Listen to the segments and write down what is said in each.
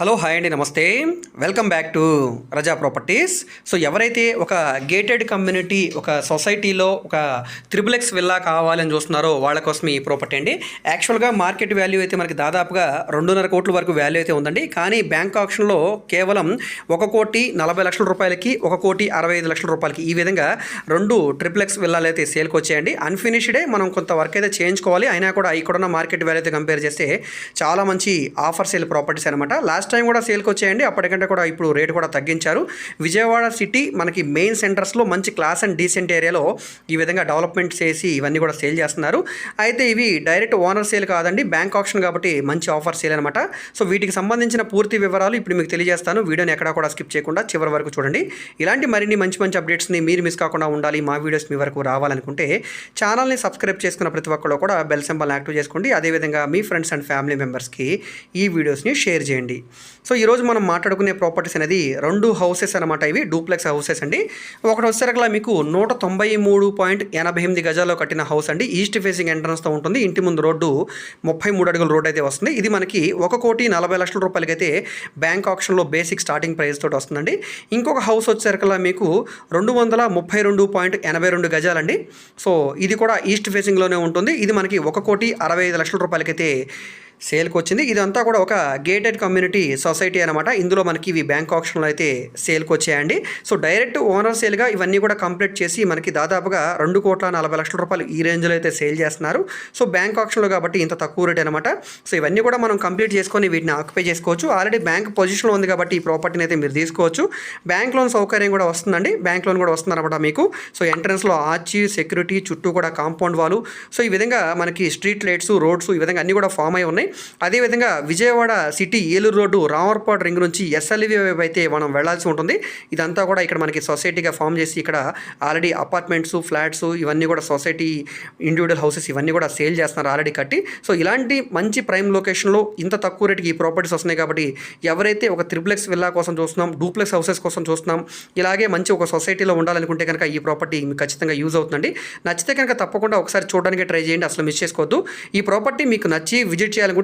Hello hi అండి నమస్తే. Welcome back to Raza properties so ఎవరైతే ఒక గేటెడ్ కమ్యూనిటీ ఒక సొసైటీలో ఒక త్రిబుల్ ఎక్స్ విల్లా కావాలని చూస్తున్నారో వాళ్ళ కోసం ఈ ప్రాపర్టీ అండి. యాక్చువల్గా మార్కెట్ వాల్యూ అయితే మనకి దాదాపుగా రెండున్నర కోట్ల వరకు వాల్యూ అయితే ఉందండి. కానీ బ్యాంక్ ఆప్షన్లో కేవలం ఒక కోటి నలభై లక్షల రూపాయలకి ఒక కోటి అరవై ఐదు లక్షల రూపాయలకి ఈ విధంగా రెండు ట్రిపుల్ ఎక్స్ విల్లాలు అయితే సేల్కి వచ్చాయండి. అన్ఫినిష్డే మనం కొంత వర్క్ అయితే చేయించుకోవాలి. అయినా కూడా ఇక్కడున్న మార్కెట్ వాల్యూ అయితే కంపేర్ చేస్తే చాలా మంచి ఆఫర్ సేల్ ప్రాపర్టీస్ అనమాట లాస్ట్ టైం కూడా సేల్కి వచ్చాయండి. అప్పటికంటే కూడా ఇప్పుడు రేటు కూడా తగ్గించారు. విజయవాడ సిటీ మనకి మెయిన్ సెంటర్స్లో మంచి క్లాస్ అండ్ డీసెంట్ ఏరియాలో ఈ విధంగా డెవలప్మెంట్ చేసి ఇవన్నీ కూడా సేల్ చేస్తున్నారు. అయితే ఇవి డైరెక్ట్ ఓనర్ సేల్ కాదండి బ్యాంక్ ఆప్షన్ కాబట్టి మంచి ఆఫర్ సేల్ అనమాట సో వీటికి సంబంధించిన పూర్తి వివరాలు ఇప్పుడు మీకు తెలియజేస్తాను. వీడియోని ఎక్కడా కూడా స్కిప్ చేయకుండా చివరి వరకు చూడండి. ఇలాంటి మరిన్ని మంచి మంచి అప్డేట్స్ని మీరు మిస్ కాకుండా ఉండాలి. మా వీడియోస్ మీ వరకు రావాలనుకుంటే ఛానల్ని సబ్స్క్రైబ్ చేసుకున్న ప్రతి ఒక్కరు కూడా బెల్ సింబల్ యాక్టివ్ చేసుకోండి. అదేవిధంగా మీ ఫ్రెండ్స్ అండ్ ఫ్యామిలీ మెంబర్స్కి ఈ వీడియోస్ని షేర్ చేయండి. సో ఈరోజు మనం మాట్లాడుకునే ప్రాపర్టీస్ అనేది రెండు హౌసెస్ అనమాట ఇవి డూప్లెక్స్ హౌసెస్ అండి. ఒకటి వచ్చేసరికలా మీకు నూట తొంభై మూడు పాయింట్ ఎనభై ఎనిమిది గజాల్లో కట్టిన హౌస్ అండి. ఈస్ట్ ఫేసింగ్ ఎంట్రన్స్తో ఉంటుంది. ఇంటి ముందు రోడ్డు ముప్పై మూడు అడుగుల రోడ్ అయితే వస్తుంది. ఇది మనకి ఒక కోటి నలభై లక్షల రూపాయలకి అయితే బ్యాంక్ ఆప్షన్లో బేసిక్ స్టార్టింగ్ ప్రైస్ తోటి వస్తుందండి. ఇంకొక హౌస్ వచ్చేసరికలా మీకు రెండు వందల ముప్పై రెండు పాయింట్ ఎనభై రెండు గజాలండి. సో ఇది కూడా ఈస్ట్ ఫేసింగ్లోనే ఉంటుంది. ఇది మనకి ఒక కోటి అరవై ఐదు లక్షల రూపాయలకైతే సేల్కి వచ్చింది ఇదంతా కూడా ఒక గేటెడ్ కమ్యూనిటీ సొసైటీ అనమాట ఇందులో మనకి ఇవి బ్యాంక్ ఆప్షన్లో అయితే సేల్కి వచ్చాయండి సో డైరెక్ట్ ఓనర్ సేల్గా ఇవన్నీ కూడా కంప్లీట్ చేసి మనకి దాదాపుగా రెండు కోట్ల నలభై లక్షల రూపాయలు ఈ రేంజ్లో అయితే సేల్ చేస్తున్నారు. సో బ్యాంక్ ఆప్షన్లో కాబట్టి ఇంత తక్కువ రేట్ అనమాట సో ఇవన్నీ కూడా మనం కంప్లీట్ చేసుకొని వీటిని ఆక్యుపై చేసుకోవచ్చు. ఆల్రెడీ బ్యాంక్ పొజిషన్లో ఉంది కాబట్టి ఈ ప్రాపర్టీని అయితే మీరు తీసుకోవచ్చు. బ్యాంక్ లోన్ సౌకర్యం కూడా వస్తుందండి. బ్యాంక్ లోన్ కూడా వస్తుందన్నమాట మీకు. సో ఎంట్రన్స్లో ఆర్చి సెక్యూరిటీ చుట్టూ కూడా కాంపౌండ్ వాళ్ళు సో ఈ విధంగా మనకి స్ట్రీట్ లైట్స్ రోడ్స్ ఈ విధంగా అన్నీ కూడా ఫామ్ అయి ఉన్నాయి. అదేవిధంగా Vijayawada city Eluru road Ramavarappadu ring నుంచి ఎస్ఎల్వి వైపు అయితే మనం వెళ్ళాల్సి ఉంటుంది. ఇదంతా కూడా ఇక్కడ మనకి సొసైటీగా ఫామ్ చేసి ఇక్కడ ఆల్రెడీ అపార్ట్మెంట్స్ ఫ్లాట్స్ ఇవన్నీ కూడా సొసైటీ ఇండివిజువల్ హౌసెస్ ఇవన్నీ కూడా సేల్ చేస్తున్నారు ఆల్రెడీ కట్టి. సో ఇలాంటి మంచి ప్రైమ్ లొకేషన్లో ఇంత తక్కువ రేటుకి ఈ ప్రాపర్టీస్ వస్తున్నాయి కాబట్టి ఎవరైతే ఒక త్రిప్లెక్స్ విల్లా కోసం చూస్తున్నాం డూప్లెక్స్ హౌసెస్ కోసం చూస్తున్నాం ఇలాగే మంచి ఒక సొసైటీలో ఉండాలనుకుంటే కనుక ఈ ప్రాపర్టీ మీకు ఖచ్చితంగా యూజ్ అవుతుందండి. నచ్చితే కనుక తప్పకుండా ఒకసారి చూడడానికి ట్రై చేయండి అసలు మిస్ చేసుకోవద్దు. ఈ ప్రాపర్టీ మీకు నచ్చి విజిట్ చేయాలనుకుంటే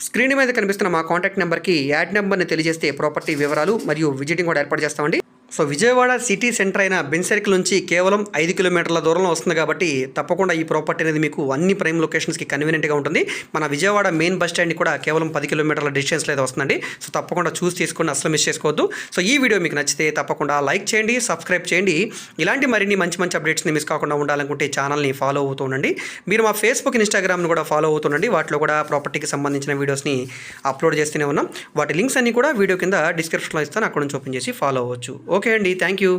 స్క్రీన్ మీద కనిపిస్తున్న మా కాంటాక్ట్ నెంబర్కి యాడ్ నెంబర్ని తెలియజేస్తే ప్రాపర్టీ వివరాలు మరియు విజిటింగ్ కూడా ఏర్పాటు చేస్తామండి. సో విజయవాడ సిటీ సెంటర్ అయిన బెన్ సర్కిల్ నుంచి కేవలం ఐదు కిలోమీటర్ల దూరంలో వస్తుంది కాబట్టి తప్పకుండా ఈ ప్రాపర్టీ అనేది మీకు అన్ని ప్రైమ్ లొకేషన్స్కి కన్వీనియంట్గా ఉంటుంది. మన విజయవాడ మెయిన్ బస్ స్టాండ్ కూడా కేవలం పది కిలోమీటర్ల డిస్టెన్స్లో అయితే వస్తుందండి. సో తప్పకుండా చూసి తీసుకుని అసలు మిస్ చేసుకోవద్దు. సో ఈ వీడియో మీకు నచ్చితే తప్పకుండా లైక్ చేయండి సబ్స్క్రైబ్ చేయండి. ఇలాంటి మరిన్ని మంచి మంచి అప్డేట్స్ని మిస్ కాకుండా ఉండాలనుకుంటే ఛానల్ని ఫాలో అవుతూ ఉండండి. మీరు మా ఫేస్బుక్ ఇన్స్టాగ్రామ్ని కూడా ఫాలో అవుతుండండి వాటిలో కూడా ప్రాపర్టీకి సంబంధించిన వీడియోస్ని అప్లోడ్ చేస్తూనే ఉన్నాం. వాటి లింక్స్ అన్ని కూడా వీడియో కింద డిస్క్రిప్షన్లో ఇస్తాను. అక్కడ నుంచి ఓపెన్ చేసి ఫాలో అవ్వచ్చు. ఓకే అండి థ్యాంక్ యూ